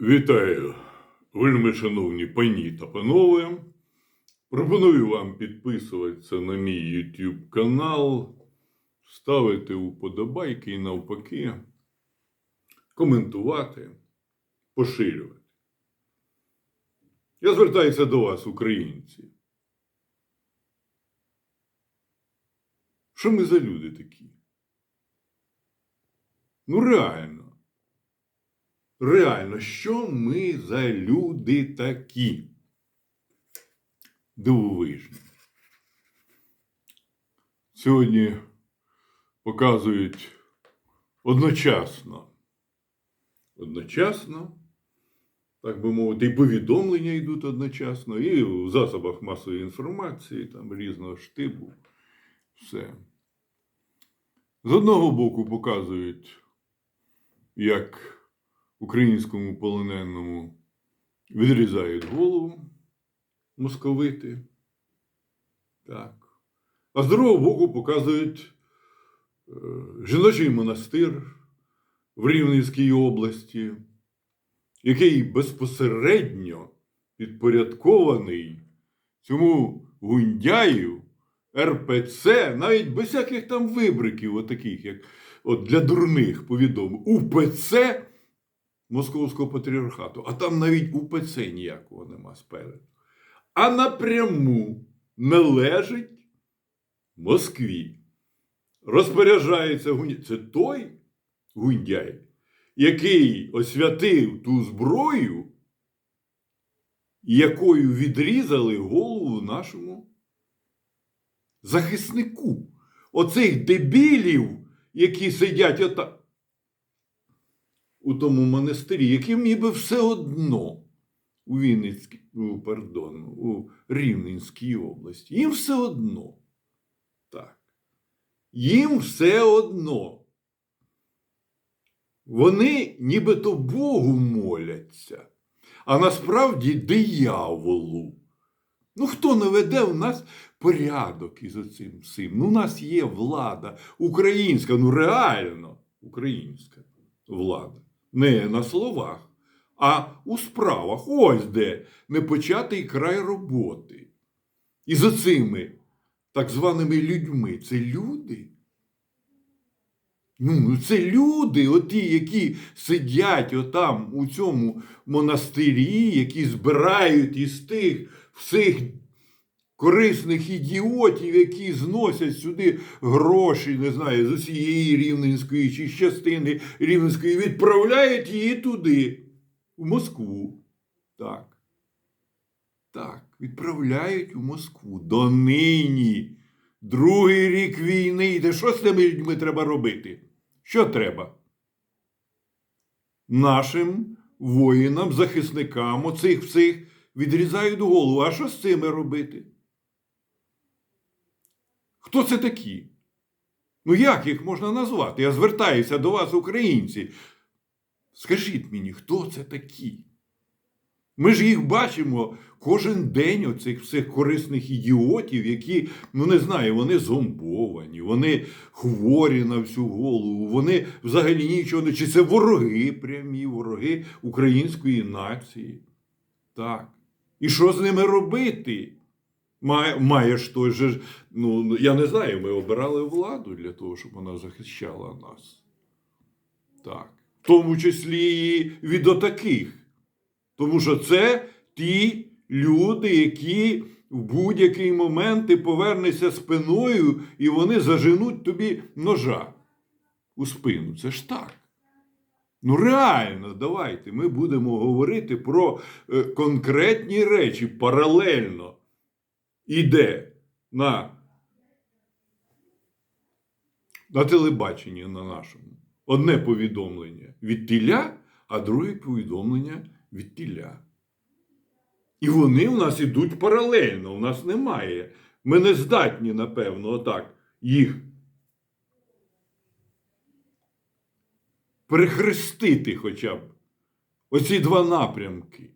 Вітаю, вельми шановні пані та панове. Пропоную вам підписуватися на мій YouTube канал, ставити уподобайки і навпаки, коментувати, поширювати. Я звертаюся до вас, українці. Що ми за люди такі? Ну, реально. Реально, що ми за люди такі? Дивовижні. Сьогодні показують одночасно. Одночасно, так би мовити, і повідомлення йдуть одночасно, і в засобах масової інформації, там різного штибу. Все. З одного боку показують, як українському полоненому відрізають голову московити. Так. А з другого боку показують е, жіночий монастир в Рівненській області, який безпосередньо підпорядкований цьому гундяю РПЦ, навіть без всяких там вибриків, отаких, як от для дурних повідомив, УПЦ Московського патріархату, а там навіть УПЦ ніякого нема спереду. А напряму належить Москві. Розпоряджається Гундяй. Це той Гундяй, який освятив ту зброю, якою відрізали голову нашому захиснику. Оцих дебілів, які сидять ота у тому монастирі, яким ніби все одно у Вінницькій, пардон, у Рівненській області. Їм все одно. Так. Їм все одно. Вони нібито Богу моляться, а насправді дияволу. Ну, хто наведе у нас порядок із оцим всім? Ну, у нас є влада українська, ну реально українська влада. Не на словах, а у справах. Ось де непочатий край роботи. І за цими так званими людьми це люди. Ну, це люди, оті, які сидять отам у цьому монастирі, які збирають із тих всіх корисних ідіотів, які зносять сюди гроші, не знаю, з усієї рівненської чи частини рівненської, відправляють її туди, в Москву. Так. Так, відправляють у Москву. Донині. Другий рік війни йде. Що з тими людьми треба робити? Що треба? Нашим воїнам, захисникам оцих всіх відрізають голову. А що з цими робити? Хто це такі? Ну, як їх можна назвати? Я звертаюся до вас, українці. Скажіть мені, хто це такі? Ми ж їх бачимо кожен день оцих всіх корисних ідіотів, які, ну не знаю, вони зомбовані, вони хворі на всю голову, вони взагалі нічого не. Чи це вороги прямі, вороги української нації? Так. І що з ними робити? Має, маєш той же, ну я не знаю, ми обирали владу для того, щоб вона захищала нас. Так. В тому числі і від отаких. Тому що це ті люди, які в будь-який момент ти повернешся спиною, і вони заженуть тобі ножа у спину. Це ж так. Ну, реально, давайте ми будемо говорити про е, конкретні речі паралельно. Іде на, на телебаченні на нашому. Одне повідомлення від тіля, а друге повідомлення від тіля. І вони у нас ідуть паралельно, у нас немає. Ми не здатні, напевно, отак їх перехрестити хоча б оці два напрямки.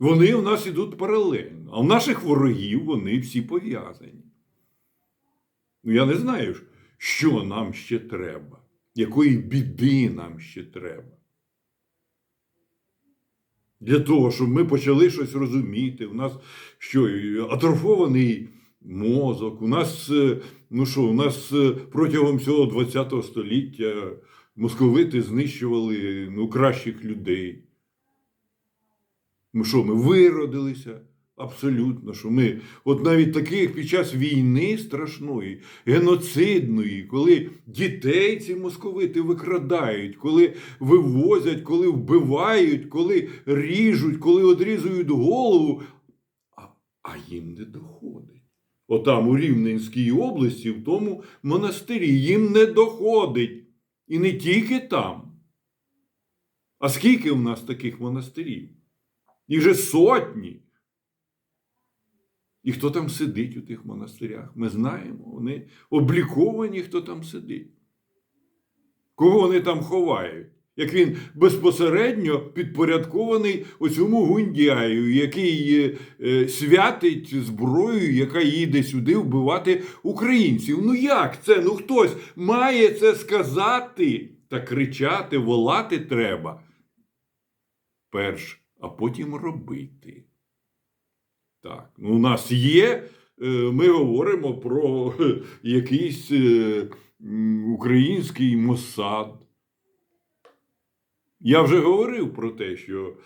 Вони у нас ідуть паралельно. А в наших ворогів вони всі пов'язані. Ну, я не знаю, що нам ще треба, якої біди нам ще треба. для того, щоб ми почали щось розуміти. У нас що, атрофований мозок, у нас, е, ну що, у нас е, протягом всього ХХ століття московити знищували ну, кращих людей. Ну що, ми виродилися? Абсолютно, що ми, от навіть таких під час війни страшної, геноцидної, коли дітей ці московити викрадають, коли вивозять, коли вбивають, коли ріжуть, коли одрізують голову, а, а їм не доходить. Отам у Рівненській області, в тому монастирі, їм не доходить. І не тільки там. А скільки в нас таких монастирів? Їх же сотні. І хто там сидить у тих монастирях? Ми знаємо. Вони обліковані, хто там сидить. Кого вони там ховають? Як він безпосередньо підпорядкований оцьому гундяю, який е, е, святить зброю, яка їде сюди вбивати українців. Ну як це? Ну хтось має це сказати та кричати, волати треба. Перш, а потім робити. Так, ну, у нас є, е, ми говоримо про е, якийсь е, український Моссад. Я вже говорив про те, що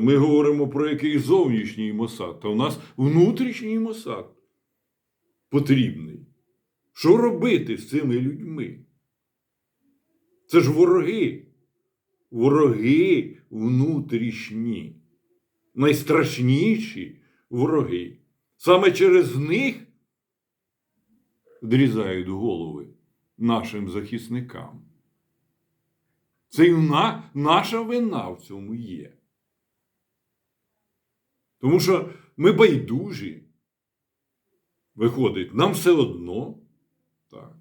ми говоримо про якийсь зовнішній Моссад, та у нас внутрішній Моссад потрібний. Що робити з цими людьми? Це ж вороги. Вороги внутрішні, найстрашніші вороги. Саме через них відрізають голови нашим захисникам. Це і на, наша вина в цьому є. Тому що ми байдужі. Виходить, нам все одно. Так.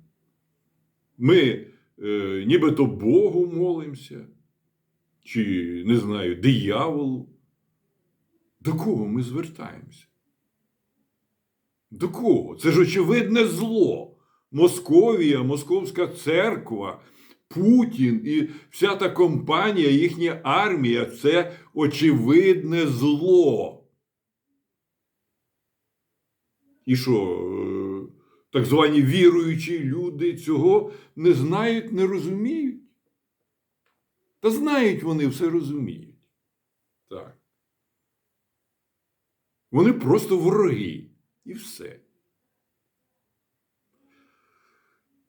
Ми е, нібито Богу молимося, чи, не знаю, дияволу. До кого ми звертаємося? До кого? Це ж очевидне зло. Московія, Московська церква, Путін і вся та компанія, їхня армія це очевидне зло. І що, е, так звані віруючі люди цього не знають, не розуміють? Та знають вони, все розуміють. Так. Вони просто вороги. І все.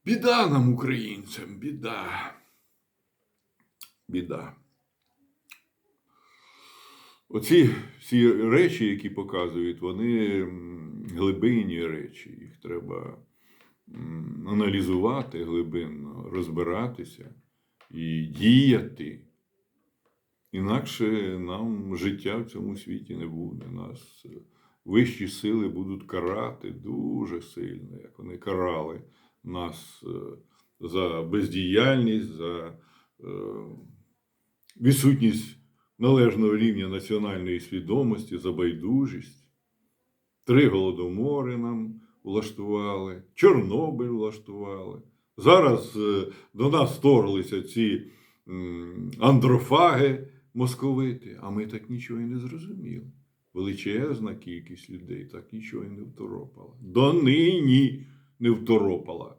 Біда нам, українцям, біда. Біда. Оці всі речі, які показують, вони глибинні речі. Їх треба аналізувати глибинно, розбиратися і діяти. Інакше нам життя в цьому світі не буде. Нас е, вищі сили будуть карати дуже сильно, як вони карали нас е, за бездіяльність, за е, відсутність належного рівня національної свідомості, за байдужість. Три голодомори нам влаштували, Чорнобиль влаштували. Зараз е, до нас вторглися ці андрофаги московити, а ми так нічого і не зрозуміли. Величезна кількість людей так нічого і не второпала. Донині не второпала.